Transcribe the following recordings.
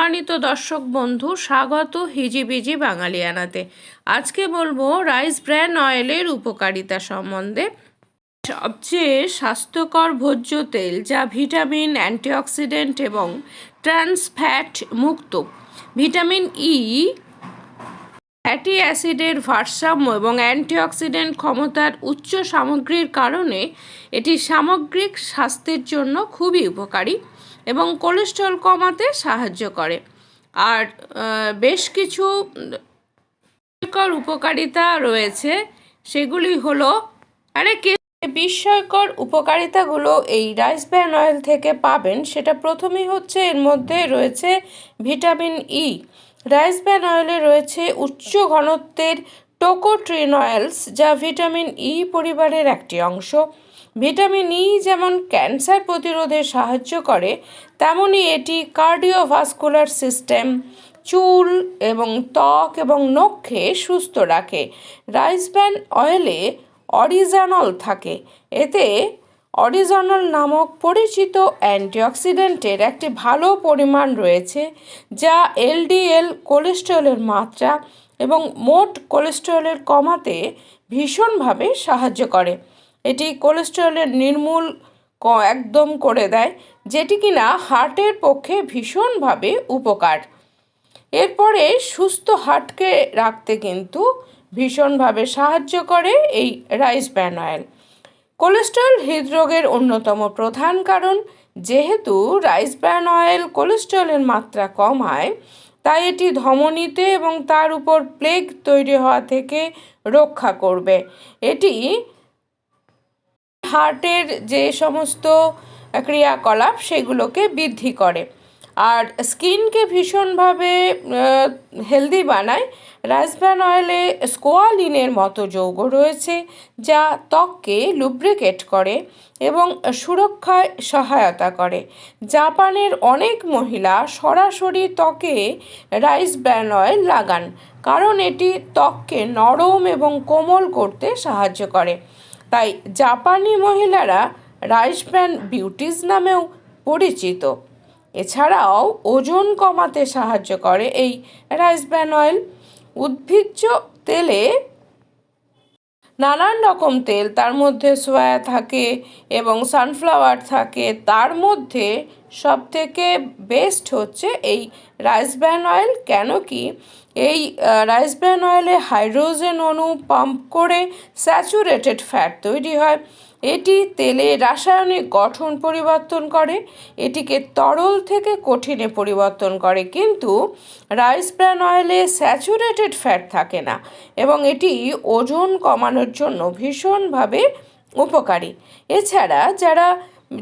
সম্মানিত দর্শক বন্ধু, স্বাগত হিজিবিজি বাঙালিয়ানাতে। আজকে বলব রাইস ব্র্যান অয়েলের উপকারিতা সম্বন্ধে। সবচেয়ে স্বাস্থ্যকর ভোজ্য তেল, যা ভিটামিন, অ্যান্টিঅক্সিডেন্ট এবং ট্রান্স ফ্যাট মুক্ত। ভিটামিন ই ফ্যাটি অ্যাসিডের ভারসাম্য এবং অ্যান্টিঅক্সিডেন্ট ক্ষমতার উচ্চ সামগ্রীর কারণে এটি সামগ্রিক স্বাস্থ্যের জন্য খুবই উপকারী। এবং কোলেস্ট্রল কমাতে সাহায্য করে। আর বেশ কিছু বিস্ময়কর উপকারিতা রয়েছে। সেগুলি হলো, আরে, কে বিস্ময়কর উপকারিতাগুলো এই রাইস ব্র্যান অয়েল থেকে পাবেন, সেটা প্রথমেই হচ্ছে এর মধ্যে রয়েছে ভিটামিন ই রাইস ব্র্যান অয়েলে রয়েছে উচ্চ ঘনত্বের টোকোট্রিনয়েলস, যা ভিটামিন ই পরিবারের একটি অংশ। ভিটামিন ই যেমন ক্যান্সার প্রতিরোধে সাহায্য করে, তেমনি এটি কার্ডিওভাস্কুলার সিস্টেম, চুল এবং ত্বক এবং নখকে সুস্থ রাখে। রাইস ব্র্যান অয়েলে অরিজানল থাকে। এতে অরিজানল নামক পরিচিত অ্যান্টিঅক্সিডেন্টের একটি ভালো পরিমাণ রয়েছে, যা এলডিএল কোলেস্টেরলের মাত্রা এবং মোট কোলেস্টেরলের কমাতে ভীষণভাবে সাহায্য করে। এটি কোলেস্টেরলের নির্মূল একদম করে দেয়, যেটি কিনা হার্টের পক্ষে ভীষণভাবে উপকার। এরপরে সুস্থ হার্টকে রাখতে কিন্তু ভীষণভাবে সাহায্য করে এই রাইস ব্র্যান অয়েল কোলেস্ট্রল হৃদরোগের অন্যতম প্রধান কারণ, যেহেতু রাইস ব্র্যান অয়েল কোলেস্ট্রলের মাত্রা কমায় তাই এটি ধমনীতে এবং তার উপর প্লেগ তৈরি হওয়া থেকে রক্ষা করবে। এটি হার্টের যে সমস্ত ক্রিয়াকলাপ সেগুলোকে বৃদ্ধি করে। আর স্কিনকে ভীষণভাবে হেলদি বানায়। রাইসব্রান অয়েলে স্কোয়ালিনের মতো যৌগ রয়েছে, যা ত্বককে লুব্রিকেট করে এবং সুরক্ষায় সহায়তা করে। জাপানের অনেক মহিলা সরাসরি ত্বকে রাইস ব্র্যান অয়েল লাগান, কারণ এটি ত্বককে নরম এবং কোমল করতে সাহায্য করে। তাই জাপানি মহিলারা রাইস ব্র্যান বিউটিস নামেও পরিচিত। এছাড়াও ওজন কমাতে সাহায্য করে এই রাইস ব্র্যান অয়েল। উদ্ভিজ্জ তেলে নানান রকম তেল তার মধ্যে সোয়া থাকে এবং সানফ্লাওয়ার থাকে, তার মধ্যে সব থেকে বেস্ট হচ্ছে এই রাইস ব্র্যান অয়েল। কেন কি এই রাইস ব্র্যান অয়েলে হাইড্রোজেন অণু পাম্প করে স্যাচুরেটেড ফ্যাট তৈরি হয়। এটি তেলে রাসায়নিক গঠন পরিবর্তন করে, এটিকে তরল থেকে কঠিনে পরিবর্তন করে। কিন্তু রাইস ব্র্যান অয়েলে স্যাচুরেটেড ফ্যাট থাকে না এবং এটি ওজন কমানোর জন্য ভীষণভাবে উপকারী। এছাড়া যারা,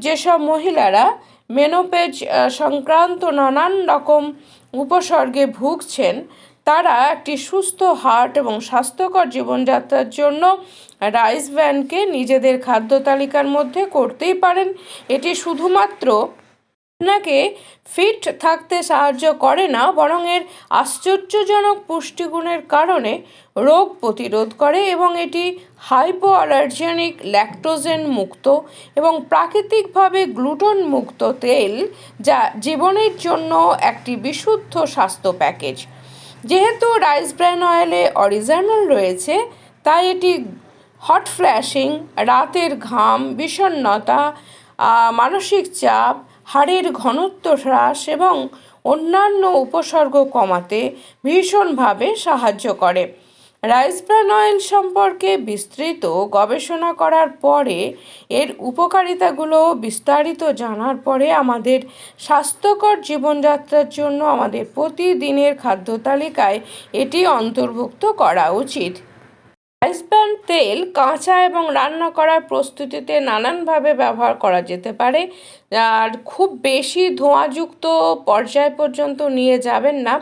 যেসব মহিলারা মেনোপেজ সংক্রান্ত নানান রকম উপসর্গে ভুগছেন তারা একটি সুস্থ হার্ট এবং স্বাস্থ্যকর জীবনযাত্রার জন্য রাইস ভ্যানকে নিজেদের খাদ্য তালিকার মধ্যে করতেই পারেন। এটি শুধুমাত্র আপনাকে ফিট থাকতে সাহায্য করে না, বরং এর আশ্চর্যজনক পুষ্টিগুণের কারণে রোগ প্রতিরোধ করে এবং এটি হাইপো অ্যালার্জেনিক ল্যাকটোজেন মুক্ত এবং প্রাকৃতিকভাবে গ্লুটন মুক্ত তেল যা জীবনের জন্য একটি বিশুদ্ধ স্বাস্থ্য প্যাকেজ। যেহেতু রাইস ব্র্যান অয়েলে অরিজিনাল রয়েছে, তাই এটি হট ফ্ল্যাশিং, রাতের ঘাম বিষণ্নতা মানসিক চাপ, হাড়ের ঘনত্ব হ্রাস এবং অন্যান্য উপসর্গ কমাতে ভীষণভাবে সাহায্য করে। রাইস ব্র্যান অয়েল সম্পর্কে বিস্তৃত গবেষণা করার পরে এর উপকারিতাগুলো বিস্তারিত জানার পরে আমাদের স্বাস্থ্যকর জীবনযাত্রার জন্য আমাদের প্রতিদিনের খাদ্য তালিকায় এটি অন্তর্ভুক্ত করা উচিত। রাইস ব্র্যান তেল, কাঁচা এবং রান্না করার প্রস্তুতিতে নানানভাবে ব্যবহার করা যেতে পারে। আর খুব বেশি ধোঁয়াযুক্ত পর্যায় পর্যন্ত নিয়ে যাবেন না।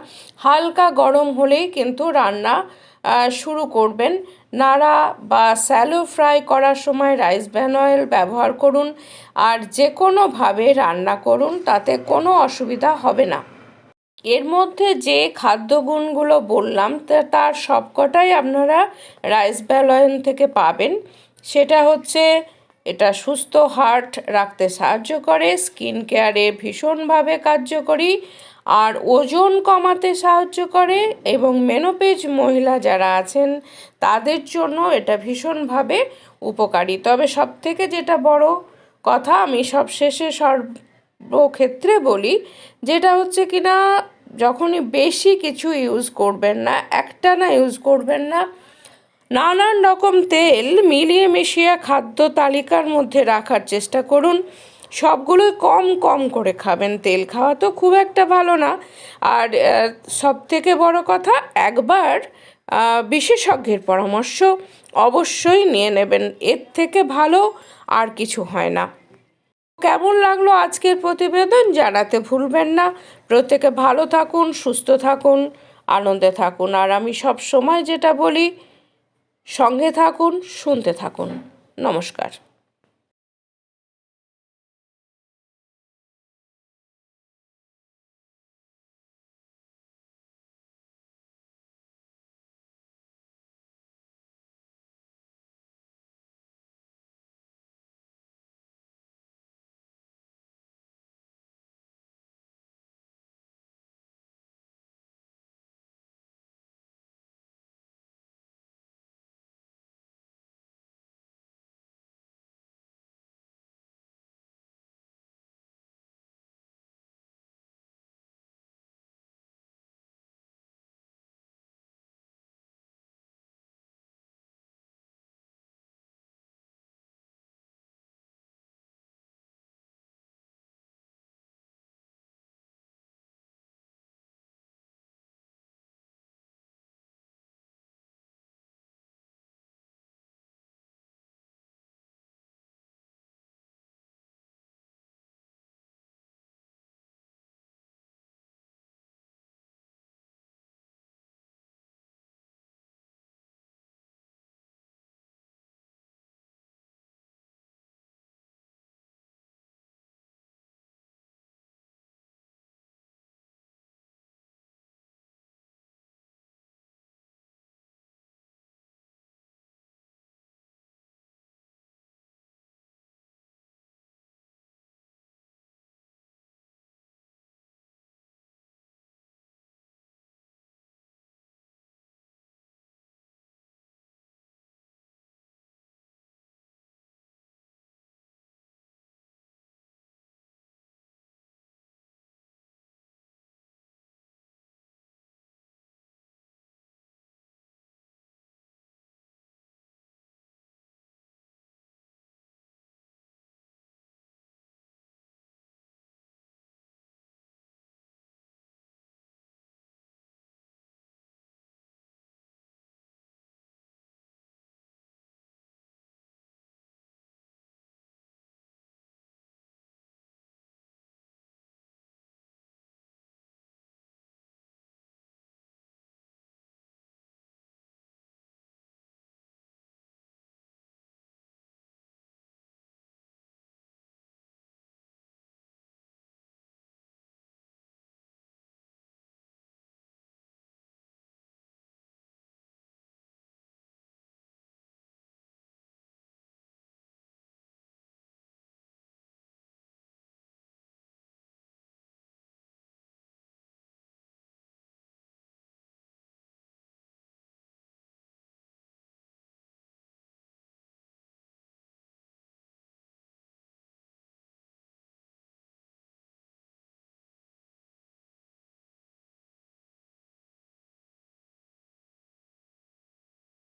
হালকা গরম হলেই কিন্তু রান্না শুরু করবেন। নাড়া বা স্যালো ফ্রাই করার সময় রাইস ব্যান অয়েল ব্যবহার করুন। আর যে কোনোভাবে রান্না করুন, তাতে কোনো অসুবিধা হবে না। এর মধ্যে যে খাদ্যগুণগুলো বললাম তার সবকটাই আপনারা রাইস ব্যালয়ন থেকে পাবেন। সেটা হচ্ছে, এটা সুস্থ হার্ট রাখতে সাহায্য করে, স্কিন কেয়ারে ভীষণভাবে কার্যকরী, আর ওজন কমাতে সাহায্য করে, এবং মেনোপেজ মহিলা যারা আছেন, তাদের জন্য এটা ভীষণভাবে উপকারী। তবে সব থেকে যেটা বড় কথা, আমি সব শেষে সর্বক্ষেত্রে বলি, যেটা হচ্ছে কি না যখনই বেশি কিছু ইউজ করবেন না, একটা না ইউজ করবেন না, নানান রকম তেল মিলিয়ে মিশিয়ে খাদ্য তালিকার মধ্যে রাখার চেষ্টা করুন। সবগুলোই কম কম করে খাবেন। তেল খাওয়া তো খুব একটা ভালো না। আর সব থেকে বড় কথা, একবার বিশেষজ্ঞের পরামর্শ অবশ্যই নিয়ে নেবেন। এর থেকে ভালো আর কিছু হয় না। কেমন লাগল আজকের প্রতিবেদন জানাতে ভুলবেন না। প্রত্যেকে ভালো থাকুন, সুস্থ থাকুন, আনন্দে থাকুন। আর আমি সব সময় যেটা বলি, সঙ্গে থাকুন, শুনতে থাকুন। নমস্কার।